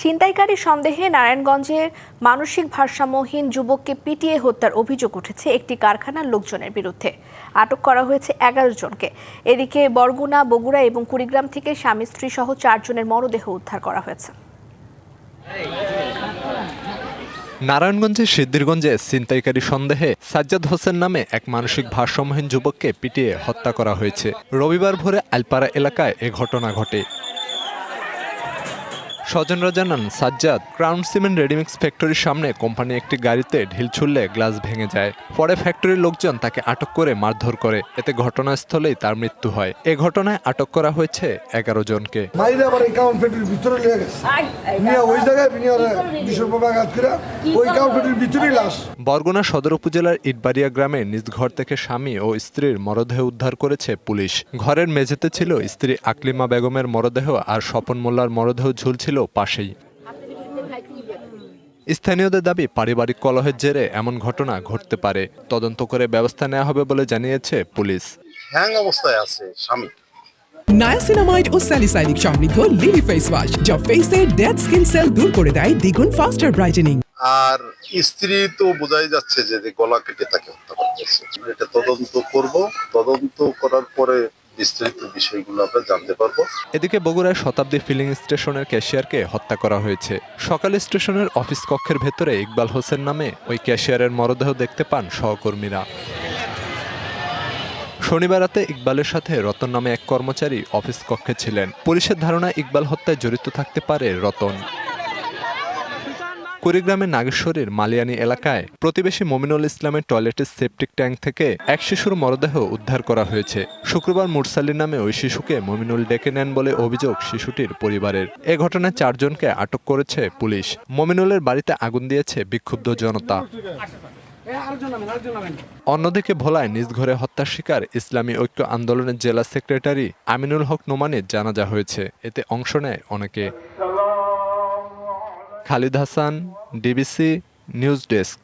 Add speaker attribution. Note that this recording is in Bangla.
Speaker 1: ছিনতাইকারী সন্দেহে নারায়ণগঞ্জের মানসিক ভারসাম্যহীন যুবককে পিটিয়ে হত্যার অভিযোগ উঠেছে একটি কারখানার লোকজনের বিরুদ্ধে। আটক করা হয়েছে এগারো জনকে। এদিকে বরগুনা, বগুড়া এবং কুড়িগ্রাম থেকে স্বামী, স্ত্রী সহ চারজনের মরদেহ উদ্ধার করা হয়েছে।
Speaker 2: নারায়ণগঞ্জের সিদ্ধিরগঞ্জে ছিনতাইকারী সন্দেহে সাজ্জাদ হোসেন নামে এক মানসিক ভারসাম্যহীন যুবককে পিটিয়ে হত্যা করা হয়েছে। রবিবার ভোরে আলপাড়া এলাকায় এ ঘটনা ঘটে। স্বজনরা জানান সাজ্জাদ ক্রাউন সিমেন্ট রেডিমিক্স ফ্যাক্টরির সামনে কোম্পানি একটি গাড়িতে ঢিল ছুড়লে গ্লাস ভেঙে যায়। পরে ফ্যাক্টরির লোকজন তাকে আটক করে মারধর করে। এতে ঘটনাস্থলেই তার মৃত্যু হয়। এ ঘটনায় আটক করা হয়েছে এগারো জনকে। বরগুনা সদর উপজেলার ইটবাড়িয়া গ্রামে নিজ ঘর থেকে স্বামী ও স্ত্রীর মরদেহ উদ্ধার করেছে পুলিশ। ঘরের মেঝেতে ছিল স্ত্রী আকলিমা বেগমের মরদেহ আর স্বপন মোল্লার মরদেহ ঝুলছিল পাশেই। স্থানীয়দের দাবি পারিবারিক কলহের জেরে এমন ঘটনা ঘটতে পারে। তদন্ত করে ব্যবস্থা নেওয়া হবে বলে জানিয়েছে পুলিশ।
Speaker 3: হ্যাং অবস্থায় আছে স্বামী।
Speaker 4: নায়াসিনামাইড ও স্যালিসাইনিক সমৃদ্ধ লিলি ফেস ওয়াশ যা ফেসের ডেড স্কিন সেল দূর করে দেয় দ্বিগুণ ফাস্টার ব্রাইটেনিং
Speaker 3: আর স্ত্রী তো বোঝাই যাচ্ছে যে যে গলা কেটে তাকে হত্যা করা হয়েছে। এটা তদন্ত করব। তদন্ত করার পরে বিষয়গুলো আমরা জানতে পারব।
Speaker 2: এদিকে বগুড়ায় শতাব্দী ফিলিং স্টেশনের ক্যাশিয়ারকে হত্যা করা হয়েছে। সকালে স্টেশনের অফিস কক্ষের ভেতরে ইকবাল হোসেন নামে ওই ক্যাশিয়ারের মরদেহ দেখতে পান সহকর্মীরা। শনিবার রাতে ইকবালের সাথে রতন নামে এক কর্মচারী অফিস কক্ষে ছিলেন। পুলিশের ধারণা ইকবাল হত্যায় জড়িত থাকতে পারে রতন। কুড়িগ্রামের নাগেশ্বরীর মালিয়ানি এলাকায় প্রতিবেশী মমিনুল ইসলামের টয়লেটের সেপটিক ট্যাঙ্ক থেকে এক শিশুর মরদেহ উদ্ধার করা হয়েছে। শুক্রবার মুরসালি নামে ওই শিশুকে মমিনুল ডেকে নেন বলে অভিযোগ শিশুটির পরিবারের। এ ঘটনায় চারজনকে আটক করেছে পুলিশ। মমিনুলের বাড়িতে আগুন দিয়েছে বিক্ষুব্ধ জনতা। অন্যদিকে ভোলায় নিজ ঘরে হত্যার শিকার ইসলামী ঐক্য আন্দোলনের জেলা সেক্রেটারি আমিনুল হক নোমানের জানাজা হয়েছে। এতে অংশ নেয় অনেকে। Khalid Hasan DBC news desk.